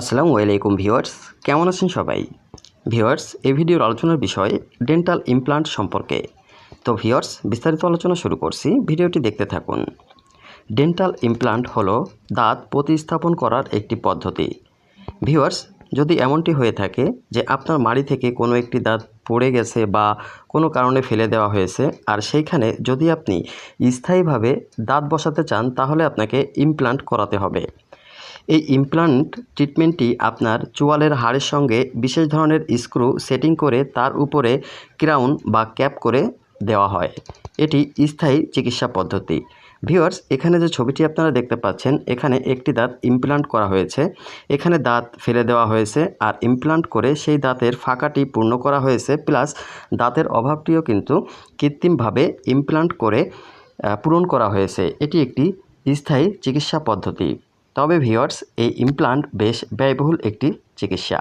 আসসালামু আলাইকুম ভিউয়ার্স, কেমন আছেন সবাই? ভিউয়ার্স, এই ভিডিওর আলোচনার বিষয় ডেন্টাল ইমপ্লান্ট সম্পর্কে। তো ভিউয়ার্স, বিস্তারিত আলোচনা শুরু করছি, ভিডিওটি দেখতে থাকুন। ডেন্টাল ইমপ্লান্ট হলো দাঁত প্রতিস্থাপন করার একটি পদ্ধতি। ভিউয়ার্স, যদি এমনটি হয়ে থাকে যে আপনার মাড়ি থেকে কোনো একটি দাঁত পড়ে গেছে বা কোনো কারণে ফেলে দেওয়া হয়েছে, আর সেইখানে যদি আপনি স্থায়ীভাবে দাঁত বসাতে চান, তাহলে আপনাকে ইমপ্লান্ট করাতে হবে। এই ইমপ্লান্ট ট্রিটমেন্টটি আপনার চোয়ালের হাড়ের সঙ্গে বিশেষ ধরনের স্ক্রু সেটিং করে তার উপরে ক্রাউন বা ক্যাপ করে দেওয়া হয়। এটি স্থায়ী চিকিৎসা পদ্ধতি। ভিউয়ার্স এখানে যে ছবিটি আপনারা দেখতে পাচ্ছেন, এখানে একটি দাঁত ইমপ্লান্ট করা হয়েছে। এখানে দাঁত ফেলে দেওয়া হয়েছে আর ইমপ্লান্ট করে সেই দাঁতের ফাঁকাটি পূর্ণ করা হয়েছে। প্লাস দাঁতের অভাবটিও কিন্তু কৃত্রিমভাবে ইমপ্লান্ট করে পূরণ করা হয়েছে। এটি একটি স্থায়ী চিকিৎসা পদ্ধতি। তবে ভিওর্স এই ইমপ্লান্ট বেশ ব্যয়বহুল একটি চিকিৎসা।